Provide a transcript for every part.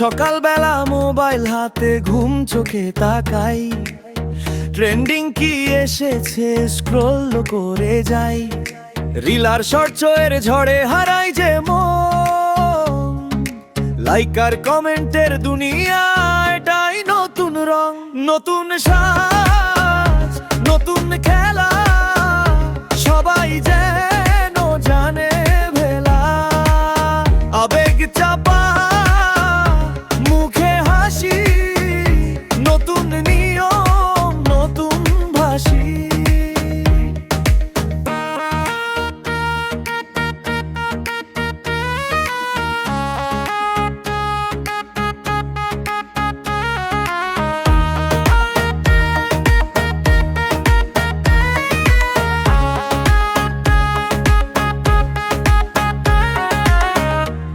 সকালবেলা মোবাইল হাতে ঘুম চোখে তাকাই। ট্রেন্ডিং কি এসেছে স্ক্রোল করে যাই। রিলার শর্ট ঝড়ে হারাই যে লাইক আর কমেন্টের দুনিয়া এটাই নতুন রং, নতুন সাজ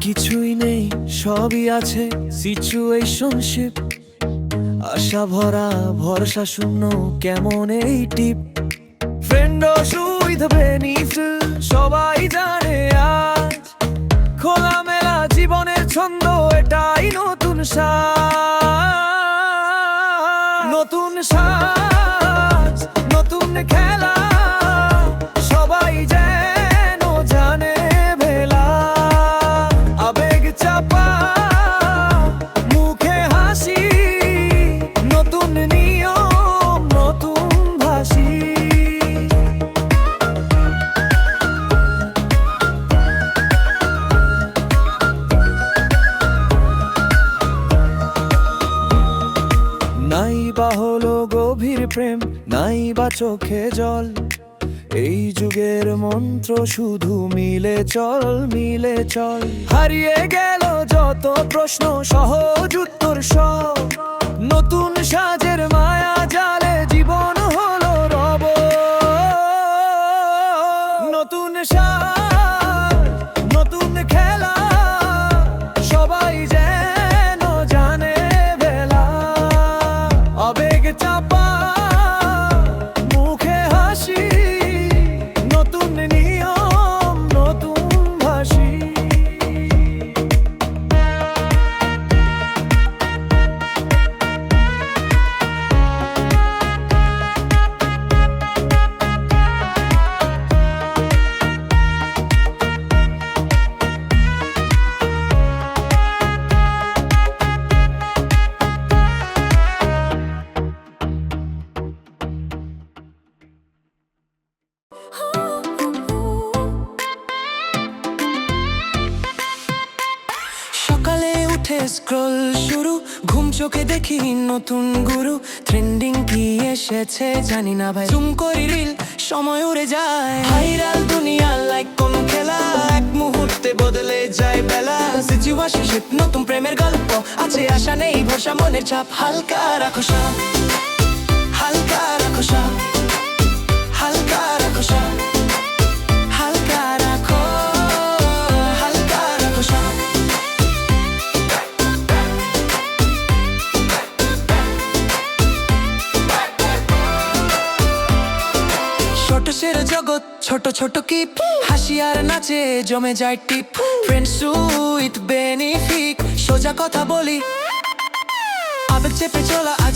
কিছুই নেই, সবই আছে সিচুয়েশনশিপ আশা ভরা, ভরসা শূন্য, কেমন এই টিপ? ফ্রেন্ড উইথ বেনিফ সবাই জানে আজ। খোলামেলা জীবনের ছন্দ, এটাই নতুন সাজ। গভীর প্রেম নাই বা চোখে জল। এই যুগের মন্ত্র শুধু মিলে চল মিলে চল। হারিয়ে গেল যত প্রশ্ন, সহজ উত্তর সব। নতুন সাজের মায়া স্ক্রল শুরু। ঘুম চোখে দেখি নতুন গুরু। ট্রেন্ডিং কি এসেছে জানি না ভাই। জুম করি রিল সময় উড়ে যায়। ভাইরাল দুনিয়া লাইক কোন খেলা। এক মুহূর্তে বদলে যায় বেলা। সিচুয়েশনশিপ নতুন প্রেমের গল্প। আছে আশা নেই, ভরসা মনের চাপ হালকা রাখো সব সের জগৎ, ছোট ছোট কিপ হাসি আর নাচে জমে যায় টিপ। ফ্রেন্ডস উইথ বেনিফিক সোজা কথা বলি। আবেগ চেপে চলা আজ